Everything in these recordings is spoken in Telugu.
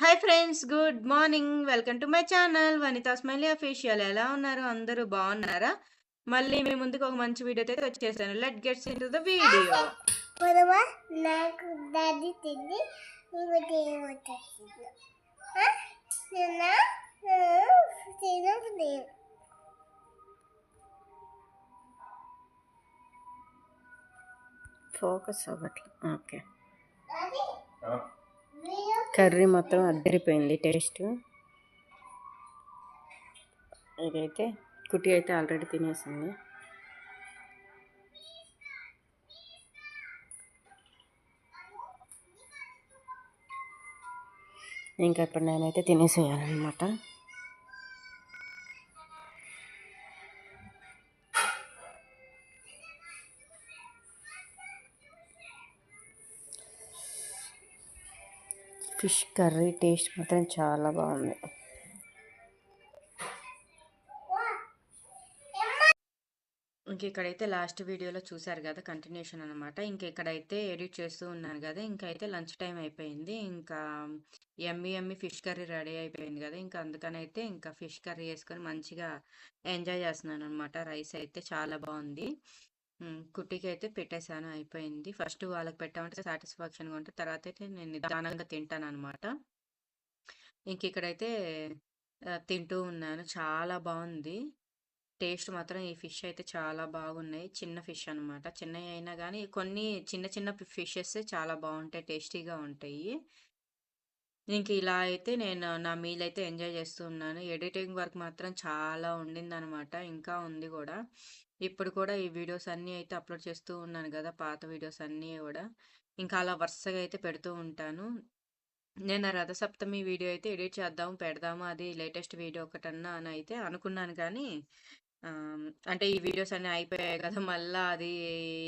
Hi friends good morning. Welcome to my channel. Vanitha smiley official. ఎలా ఉన్నారు? అందరూ బాగున్నారా? మళ్ళీ మీ ముందుకు ఒక మంచి వీడియో అయితే వచ్చేసాను. Let gets into the video. నాకు దాది తిండి ఫోకస్ అవ్వట్లేదు ఓకే. కర్రీ మొత్తం అద్దరిపోయింది టేస్ట్. ఇదైతే కుట్టి అయితే ఆల్రెడీ తినేసింది. ఇంకా ఇప్పుడు నేనైతే తినేసేయాలన్నమాట. ఫిష్ కర్రీ టేస్ట్ మాత్రం చాలా బాగుంది. ఇంక ఇక్కడైతే లాస్ట్ వీడియోలో చూసారు కదా కంటిన్యూషన్ అనమాట ఇంక ఇక్కడైతే ఎడిట్ చేస్తూ ఉన్నాను కదా ఇంకైతే లంచ్ టైం అయిపోయింది. ఇంకా ఎమ్మి ఎమ్మి ఫిష్ కర్రీ రెడీ అయిపోయింది కదా ఇంకా అందుకనైతే ఇంకా ఫిష్ కర్రీ వేసుకొని మంచిగా ఎంజాయ్ చేస్తున్నాను అనమాట రైస్ అయితే చాలా బాగుంది. కుట్టికి అయితే పెట్టేశాను. అయిపోయింది. ఫస్ట్ వాళ్ళకి పెట్టామంటే సాటిస్ఫాక్షన్గా ఉంటే తర్వాత అయితే నేను నిదానంగా తింటాను అనమాట ఇంక ఇక్కడైతే తింటూ ఉన్నాను. చాలా బాగుంది. టేస్ట్ మాత్రం ఈ ఫిష్ అయితే చాలా బాగున్నాయి. చిన్న ఫిష్ అన్నమాట. చిన్నవి అయినా కానీ కొన్ని చిన్న చిన్న ఫిషెస్ చాలా బాగుంటాయి. టేస్టీగా ఉంటాయి. ఇంక ఇలా అయితే నేను నా మీల్ అయితే ఎంజాయ్ చేస్తూ ఉన్నాను. ఎడిటింగ్ వర్క్ మాత్రం చాలా ఉండిందనమాట ఇంకా ఉంది కూడా. ఇప్పుడు కూడా ఈ వీడియోస్ అన్నీ అయితే అప్లోడ్ చేస్తూ ఉన్నాను కదా పాత వీడియోస్ అన్నీ కూడా. ఇంకా అలా వరుసగా అయితే పెడుతూ ఉంటాను. నేను ఆ రథసప్తమి వీడియో అయితే ఎడిట్ చేద్దాము పెడదాము అది లేటెస్ట్ వీడియో ఒకటన్నా అని అయితే అనుకున్నాను కానీ అంటే ఈ వీడియోస్ అన్నీ అయిపోయాయి కదా మళ్ళా అది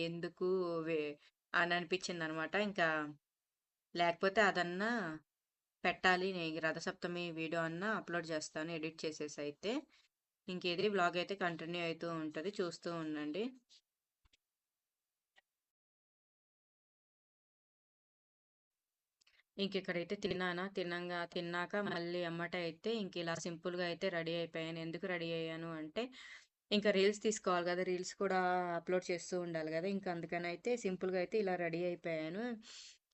ఎందుకు వే- అని అనిపించింది అనమాట ఇంకా లేకపోతే అదన్నా పెట్టాలి. నేను రథసప్తమి వీడియో అన్నా అప్లోడ్ చేస్తాను. ఎడిట్ చేసేసి అయితే ఇంకేది బ్లాగ్ అయితే కంటిన్యూ అవుతూ ఉంటుంది. చూస్తూ ఉండండి. ఇంక ఇక్కడైతే తిన్నానా? తిన్నాక తిన్నాక మళ్ళీ అమ్మట అయితే ఇంక ఇలా సింపుల్గా అయితే రెడీ అయిపోయాను. ఎందుకు రెడీ అయ్యాను అంటే ఇంకా రీల్స్ తీసుకోవాలి కదా. రీల్స్ కూడా అప్లోడ్ చేస్తూ ఉండాలి కదా. ఇంకా అందుకని అయితే సింపుల్గా అయితే ఇలా రెడీ అయిపోయాను.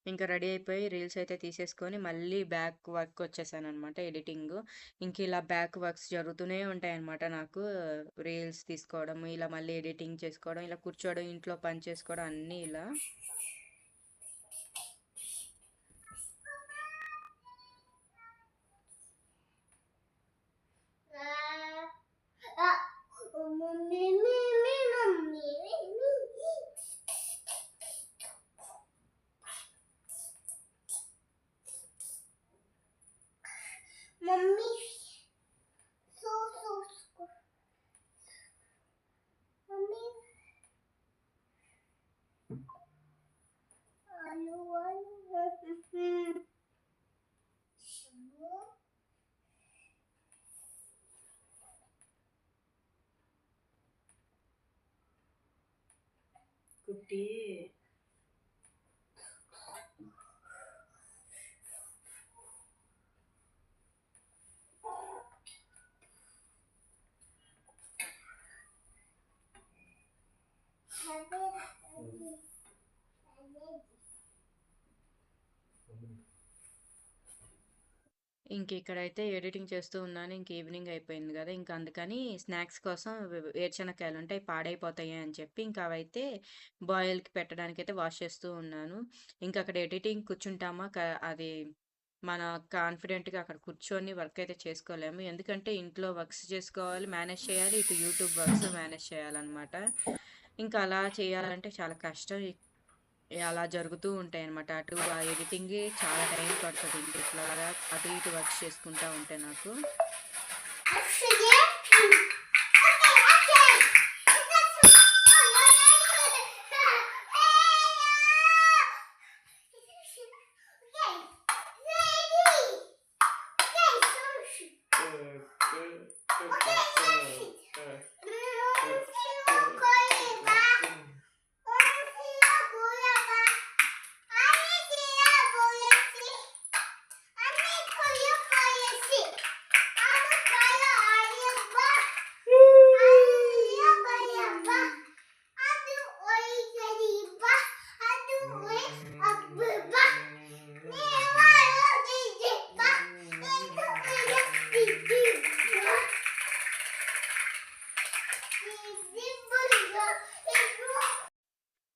ఇంకా రెడీ అయిపోయి రీల్స్ అయితే తీసేసుకొని మళ్ళీ బ్యాక్ వర్క్ వచ్చేసాను అనమాట ఎడిటింగ్. ఇంక ఇలా బ్యాక్ వర్క్స్ జరుగుతూనే ఉంటాయన్నమాట నాకు. రీల్స్ తీసుకోవడం ఇలా మళ్ళీ ఎడిటింగ్ చేసుకోవడం ఇలా కూర్చోవడం ఇంట్లో పని చేసుకోవడం అన్నీ ఇలా. కుట్టి ఇంక ఇక్కడైతే ఎడిటింగ్ చేస్తూ ఉన్నాను. ఇంక ఈవినింగ్ అయిపోయింది కదా! ఇంకా అందుకని స్నాక్స్ కోసం వే- వేరుశనక్కాయలు ఉంటాయి పాడైపోతాయి అని చెప్పి ఇంకా అవైతే బాయిల్కి పెట్టడానికి అయితే వాష్ చేస్తూ ఉన్నాను. ఇంకా అక్కడ ఎడిటింగ్ కూర్చుంటామా? అది మన కాన్ఫిడెంట్గా అక్కడ కూర్చొని వర్క్ అయితే చేసుకోలేము. ఎందుకంటే ఇంట్లో వర్క్స్ చేసుకోవాలి మేనేజ్ చేయాలి ఇటు యూట్యూబ్ వర్క్స్ మేనేజ్ చేయాలన్నమాట. ఇంకా అలా చేయాలంటే చాలా కష్టం. అలా జరుగుతూ ఉంటాయి అనమాట అటు ఆ ఎడిటింగ్ చాలా టైం పడుతుంది ఇంక ఇట్లాగా అటు ఇటు వర్క్ చేసుకుంటా ఉంటే నాకు.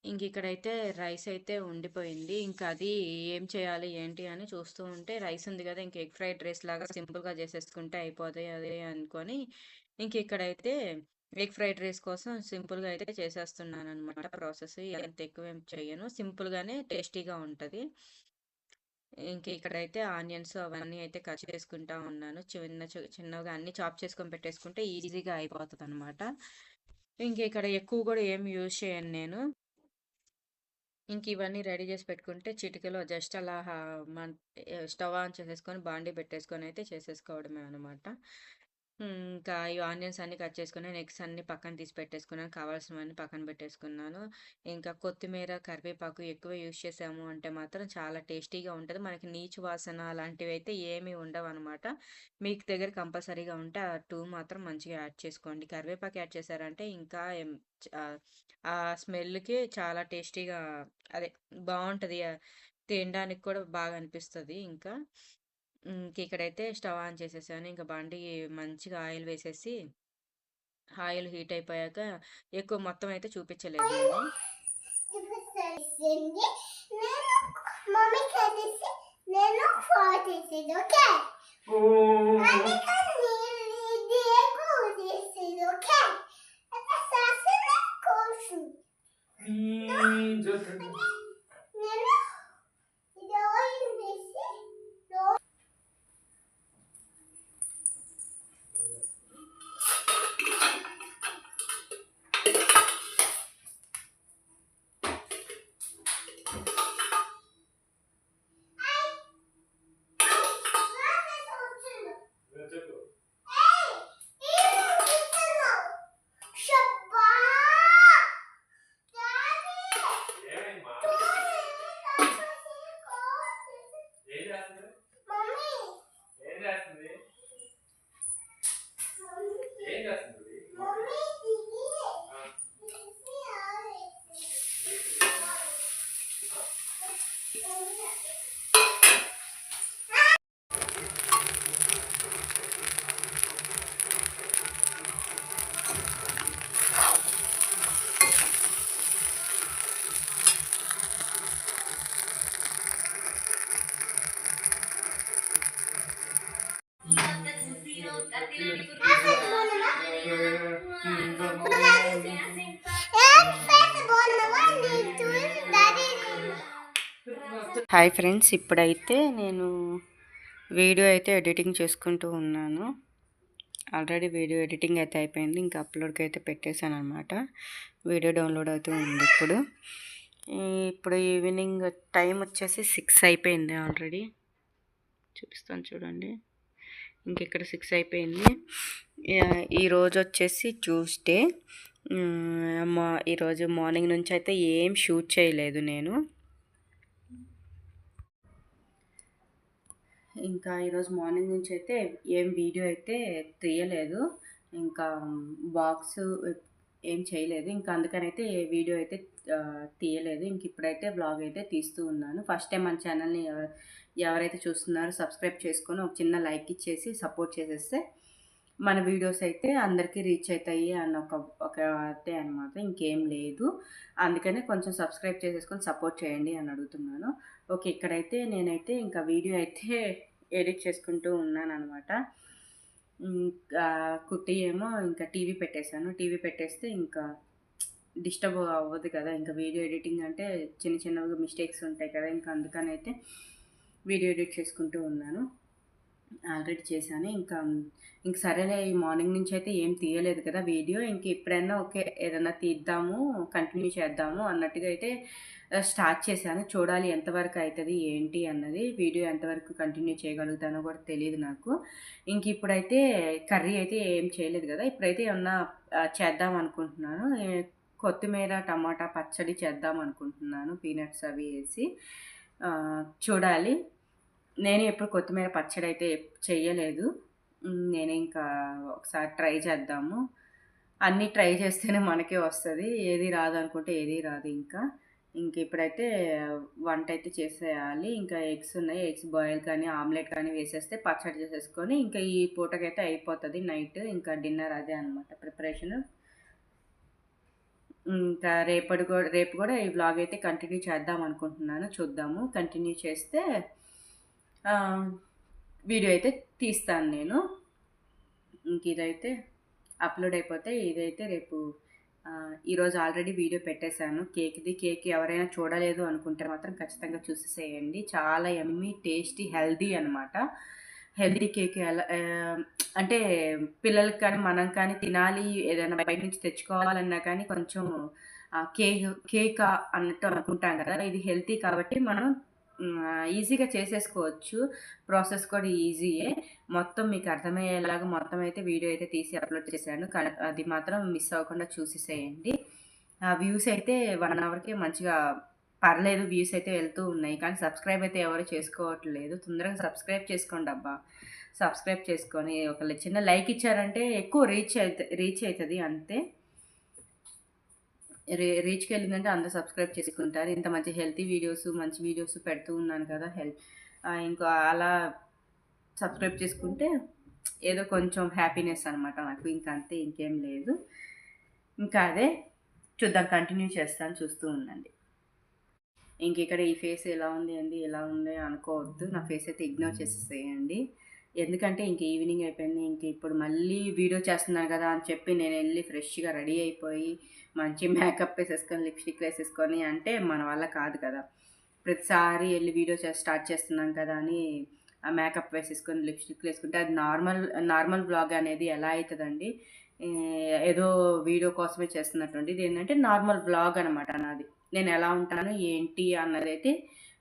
ఇంక ఇక్కడైతే రైస్ అయితే ఉండిపోయింది. ఇంకా అది ఏం చేయాలి ఏంటి అని చూస్తూ ఉంటే రైస్ ఉంది కదా ఇంక ఎగ్ ఫ్రైడ్ రైస్ లాగా సింపుల్‌గా చేసేసుకుంటే అయిపోతాయి అదే అనుకొని ఇంక ఇక్కడైతే ఎగ్ ఫ్రైడ్ రైస్ కోసం సింపుల్‌గా అయితే చేసేస్తున్నాను అనమాట ప్రాసెస్. ఎంత ఎక్కువేం చేయను సింపుల్‌గానే టేస్టీగా ఉంటుంది ఇంక ఇక్కడైతే ఆనియన్స్ అవన్నీ అయితే కట్ చేసుకుంటా ఉన్నాను. చిన్న చిన్నగా అన్ని చాప్ చేసుకొని పెట్టేసుకుంటే ఈజీగా అయిపోతుంది అనమాట ఇంక ఇక్కడ ఎక్కువ కూడా ఏం యూజ్ చేయను నేను. ఇంక ఇవన్నీ రెడీ చేసి పెట్టుకుంటే చిటికలో జస్ట్ అలా మన స్టవ్ ఆన్ చేసేసుకొని బాండీ పెట్టేసుకొని అయితే చేసేసుకోవడమే అనమాట. ఇంకా ఈ ఆనియన్స్ అన్ని కట్ చేసుకున్నాను. ఎగ్స్ అన్ని పక్కన తీసి పెట్టేసుకున్నాను. కావాల్సినవన్నీ పక్కన పెట్టేసుకున్నాను. ఇంకా కొత్తిమీర, కరివేపాకు ఎక్కువ యూజ్ చేసాము అంటే మాత్రం చాలా టేస్టీగా ఉంటుంది మనకి నీచు వాసన అలాంటివైతే ఏమీ ఉండవు అనమాట మీకు దగ్గర కంపల్సరీగా ఉంటే ఆ టూ మాత్రం మంచిగా యాడ్ చేసుకోండి. కరివేపాకు యాడ్ చేశారంటే ఇంకా ఆ స్మెల్‌కి చాలా టేస్టీగా అదే బాగుంటుంది తినడానికి కూడా బాగా అనిపిస్తుంది ఇంకా. హ్మ్. ఇక్కడైతే స్టవ్ ఆన్ చేసేసాను. ఇంక బాండీ మంచిగా ఆయిల్ వేసేసి ఆయిల్ హీట్ అయిపోయాక ఎక్కువ మొత్తం అయితే చూపించలేదు నేను. హాయ్ ఫ్రెండ్స్ ఇప్పుడైతే నేను వీడియో అయితే ఎడిటింగ్ చేసుకుంటూ ఉన్నాను. ఆల్రెడీ వీడియో ఎడిటింగ్ అయితే అయిపోయింది ఇంకా అప్లోడ్కి అయితే పెట్టేశాను అనమాట వీడియో డౌన్లోడ్ అవుతూ ఉంది ఇప్పుడు. ఇప్పుడు ఈవినింగ్ టైం వచ్చేసి సిక్స్ అయిపోయింది ఆల్రెడీ. చూపిస్తాను చూడండి. ఇంకెక్కడ సిక్స్ అయిపోయింది. ఈరోజు వచ్చేసి ట్యూస్డే. మా ఈరోజు మార్నింగ్ నుంచి అయితే ఏం షూట్ చేయలేదు నేను. ఇంకా ఈరోజు మార్నింగ్ నుంచి అయితే ఏం వీడియో అయితే తీయలేదు. ఇంకా బాక్స్ ఏం చేయలేదు. ఇంకా అందుకనైతే ఏ వీడియో అయితే తీయలేదు. ఇంక ఇప్పుడైతే బ్లాగ్ అయితే తీస్తూ ఉన్నాను. ఫస్ట్ టైం మన ఛానల్ని ఎవరైతే చూస్తున్నారో సబ్స్క్రైబ్ చేసుకొని ఒక చిన్న లైక్ ఇచ్చేసి సపోర్ట్ చేసేస్తే మన వీడియోస్ అయితే అందరికీ రీచ్ అవుతాయి అన్న ఒక ఒక అనమాట ఇంకేం లేదు. అందుకనే కొంచెం సబ్స్క్రైబ్ చేసేసుకొని సపోర్ట్ చేయండి అని అడుగుతున్నాను. ఓకే ఇక్కడైతే నేనైతే ఇంకా వీడియో అయితే ఎడిట్ చేసుకుంటూ ఉన్నాను అనమాట ఇంకా కుట్టి ఏమో ఇంకా టీవీ పెట్టేశాను. టీవీ పెట్టేస్తే ఇంకా డిస్టర్బ్ అవ్వదు కదా. ఇంకా వీడియో ఎడిటింగ్ అంటే చిన్న చిన్నగా మిస్టేక్స్ ఉంటాయి కదా. ఇంకా అందుకనైతే వీడియో ఎడిట్ చేసుకుంటూ ఉన్నాను. ఆల్రెడీ చేశాను. ఇంకా ఇంక సరేలే ఈ మార్నింగ్ నుంచి అయితే ఏం తీయలేదు కదా వీడియో. ఇంక ఎప్పుడైనా ఓకే ఏదైనా తీద్దాము కంటిన్యూ చేద్దాము అన్నట్టుగా అయితే స్టార్ట్ చేశాను. చూడాలి ఎంతవరకు అవుతుంది ఏంటి అన్నది వీడియో ఎంతవరకు కంటిన్యూ చేయగలుగుతానో కూడా తెలియదు నాకు. ఇంక ఇప్పుడైతే కర్రీ అయితే ఏం చేయలేదు కదా. ఇప్పుడైతే ఏమన్నా చేద్దాం అనుకుంటున్నాను. కొత్తిమీర టమాటా పచ్చడి చేద్దాం అనుకుంటున్నాను పీనట్స్ అవి వేసి. చూడాలి. నేను ఎప్పుడు కొత్తిమీర పచ్చడి అయితే చెయ్యలేదు. నేను ఇంకా ఒకసారి ట్రై చేద్దాము. అన్నీ ట్రై చేస్తేనే మనకే వస్తుంది. ఏది రాదు అనుకుంటే ఏది రాదు ఇంకా. ఇంక ఇప్పుడైతే వంట అయితే చేసేయాలి. ఇంకా ఎగ్స్ ఉన్నాయి. ఎగ్స్ బాయిల్ కానీ ఆమ్లెట్ కానీ వేసేస్తే పచ్చడి చేసేసుకొని ఇంకా ఈ పూటకైతే అయిపోతుంది నైట్. ఇంకా డిన్నర్ అదే అనమాట ప్రిపరేషన్. ఇంకా రేపటి కూడా రేపు కూడా ఈ బ్లాగ్ అయితే కంటిన్యూ చేద్దాం అనుకుంటున్నాను. చూద్దాము. కంటిన్యూ చేస్తే వీడియో అయితే తీస్తాను నేను. ఇంక ఇదైతే అప్లోడ్ అయిపోతే ఇదైతే రేపు ఈరోజు ఆల్రెడీ వీడియో పెట్టేశాను. కేక్ది కేక్ ఎవరైనా చూడలేదు అనుకుంటే మాత్రం ఖచ్చితంగా చూసేసేయండి. చాలా ఎమ్మి టేస్టీ హెల్దీ అనమాట హెల్దీ కేక్ ఎలా అంటే పిల్లలకి కానీ మనం కానీ తినాలి ఏదైనా బయట నుంచి తెచ్చుకోవాలన్నా కానీ కొంచెం కేక్ కేక్ అన్నట్టు అనుకుంటాం కదా ఇది హెల్తీ కాబట్టి మనం ఈజీగా చేసేసుకోవచ్చు. ప్రాసెస్ కూడా ఈజీయే. మొత్తం మీకు అర్థమయ్యేలాగా మొత్తం అయితే వీడియో అయితే తీసి అప్లోడ్ చేశాను. అది మాత్రం మిస్ అవ్వకుండా చూసేసేయండి. ఆ వ్యూస్ అయితే వన్ అవర్కి మంచిగా పర్లేదు వ్యూస్ అయితే వెళ్తూ ఉన్నాయి. కానీ సబ్స్క్రైబ్ అయితే ఎవరు చేసుకోవట్లేదు. తొందరగా సబ్స్క్రైబ్ చేసుకోండి అబ్బా. సబ్స్క్రైబ్ చేసుకొని ఒక చిన్న లైక్ ఇచ్చారంటే ఎక్కువ రీచ్ అవుతుంది రీచ్ అవుతుంది అంతే. రీ రీచ్కి వెళ్ళిందంటే అందరూ సబ్స్క్రైబ్ చేసుకుంటారు. ఇంత మంచి హెల్తీ వీడియోస్ మంచి వీడియోస్ పెడుతూ ఉన్నాను కదా హెల్త్ ఇంకా అలా సబ్స్క్రైబ్ చేసుకుంటే ఏదో కొంచెం హ్యాపీనెస్ అనమాట నాకు. ఇంకా అంతే ఇంకేం లేదు. ఇంకా అదే చూద్దాం కంటిన్యూ చేస్తాను చూస్తూ ఉండండి. ఇంక ఇక్కడ ఈ ఫేస్ ఎలా ఉంది అండి ఎలా ఉంది అనుకోవద్దు. నా ఫేస్ అయితే ఇగ్నోర్ చేసేసేయండి. ఎందుకంటే ఇంక ఈవినింగ్ అయిపోయింది ఇంక ఇప్పుడు మళ్ళీ వీడియో చేస్తున్నాను కదా అని చెప్పి నేను వెళ్ళి ఫ్రెష్గా రెడీ అయిపోయి మంచి మేకప్ వేసేసుకొని లిప్స్టిక్ వేసేసుకొని అంటే మన వల్ల కాదు కదా. ప్రతిసారి వెళ్ళి వీడియో చే స్టార్ట్ చేస్తున్నాం కదా అని ఆ మేకప్ వేసేసుకొని లిప్స్టిక్ వేసుకుంటే అది నార్మల్ నార్మల్ బ్లాగ్ అనేది ఎలా అవుతుందండి ఏదో వీడియో కోసమే చేస్తున్నటువంటి ఇది ఏంటంటే నార్మల్ బ్లాగ్ అనమాట నాది. నేను ఎలా ఉంటాను ఏంటి అన్నది అయితే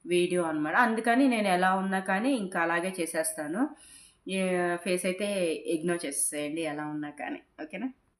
వీడియో అనమాట అందుకని నేను ఎలా ఉన్నా కానీ ఇంకా అలాగే చేసేస్తాను. ఫేస్ అయితే ఇగ్నోర్ చేసేసేయండి ఎలా ఉన్నా కానీ. ఓకేనా?